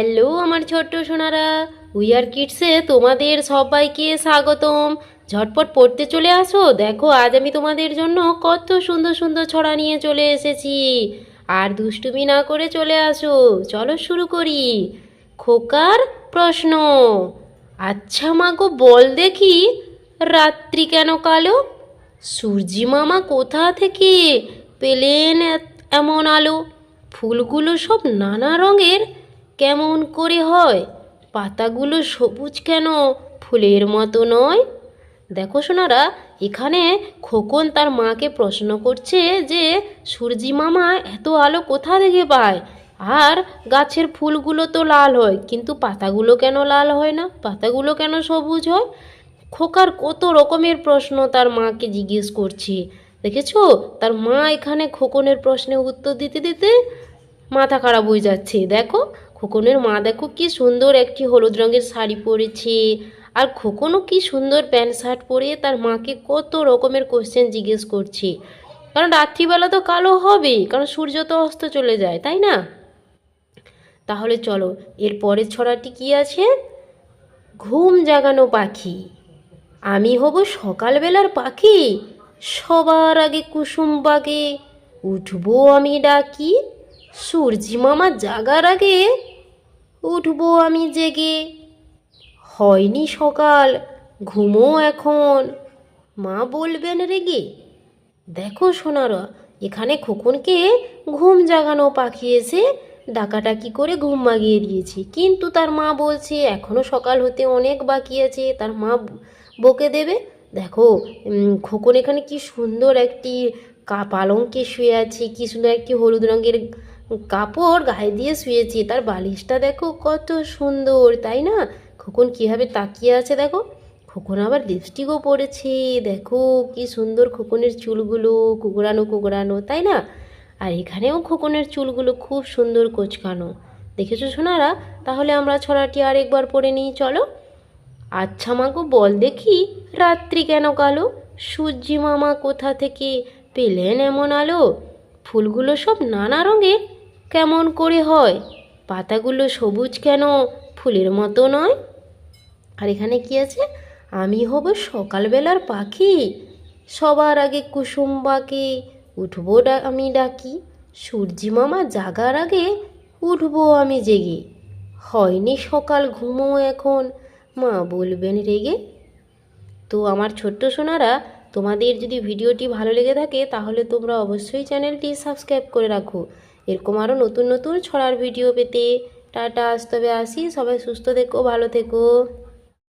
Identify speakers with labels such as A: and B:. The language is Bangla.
A: হ্যালো আমার ছোট্ট সোনারা উইয়ার কিডসে তোমাদের সবাইকে স্বাগতম। ঝটপট পড়তে চলে আসো, দেখো আজ আমি তোমাদের জন্য কত সুন্দর সুন্দর ছড়া নিয়ে চলে এসেছি। আর দুষ্টুমি না করে চলে আসো, চলো শুরু করি। খোকার প্রশ্ন আচ্ছা মা গো, বল দেখি, রাত্রি কেন কালো? সূর্যি মামা কোথা থেকে পেলেন এমন আলো? ফুলগুলো সব নানা রঙের। কেমন করে হয়? পাতাগুলো সবুজ কেন? ফুলের মতো নয়? দেখো সোনারা, এখানে খোকন তার মাকে প্রশ্ন করছে যে, সূর্যি মামা এত আলো কোথা থেকে পায়? আর গাছের ফুলগুলো তো লাল হয়, কিন্তু পাতাগুলো কেন লাল হয় না? পাতাগুলো কেন সবুজ হয়? খোকার কত রকমের প্রশ্ন তার মাকে জিজ্ঞেস করছে। দেখেছ? তার মা এখানে খোকনের প্রশ্নের উত্তর দিতে দিতে মাথা খারাপ হয়ে যাচ্ছে। দেখো খোকনের মা দেখো কি সুন্দর একটি হলুদ রঙের শাড়ি পরেছে। আর খোকনও কি সুন্দর প্যান্ট শার্ট পরে তার মাকে কত রকমের কোশ্চেন জিজ্ঞেস করছে। কারণ রাত্রিবেলা তো কালো হবে, কারণ সূর্য তো অস্ত চলে যায়, তাই না? তাহলে চলো, এর পরের ছড়াটি কি আছে? ঘুম জাগানো পাখি। আমি হব সকালবেলার পাখি, সবার আগে কুসুম বাগে, উঠবো আমি ডাকি সূর্যি মামা জাগার আগে উঠবো আমি জেগে। হয়নি সকাল, ঘুমো এখন। মা বলবেন রেগে, দেখো সোনারা, এখানে খোকনকে ঘুম জাগানো পাখি এসে ডাকাডাকি করে ঘুম মাগিয়ে দিয়েছে। কিন্তু তার মা বলছে এখনও সকাল হতে অনেক বাকি আছে। তার মা বকে দেবে, দেখো খোকন এখানে কি সুন্দর একটি কা পালঙ্কে শুয়ে আছে, কি সুন্দর একটি হলুদ রঙের কাপড় গায়ে দিয়ে শুয়েছি, তার বালিশটা দেখো কত সুন্দর, তাই না? খোকন কীভাবে তাকিয়ে আছে দেখো? খোকন আবার লিপস্টিকও পরেছে, দেখো কি সুন্দর খোকনের চুলগুলো, কুকড়ানো কুকড়ানো, তাই না? আর এখানেও খোকনের চুলগুলো খুব সুন্দর কোচকানো। দেখেছ সোনারা? তাহলে আমরা ছড়াটি আরেকবার পড়ে নিই, চলো। আচ্ছা মাগো, বল দেখি, রাত্রি কেন কালো? সূর্যি মামা কোথা থেকে পেলেন এমন আলো? ফুলগুলো সব নানা রঙের কেমন করে হয়? পাতাগুলো সবুজ কেন? ফুলের মতো নয়? আর এখানে কি আছে? আমি হব সকালবেলার পাখি। সবার আগে কুসুম বাকে উঠবো ডা, আমি ডাকি। সূর্যি মামা জাগার আগে উঠবো আমি জেগে। হয়নি সকাল, ঘুমো এখন। মা বলবেন রেগে। তো আমার ছোট্ট সোনারা, তোমাদের যদি ভিডিওটি ভালো লেগে থাকে, তাহলে তোমরা অবশ্যই চ্যানেলটি সাবস্ক্রাইব করে রাখো। এরকম আরও নতুন নতুন ছড়ার ভিডিও পেতে। টাটা আসতে হবে আসি। সবাই সুস্থ থেকো, ভালো থেকো।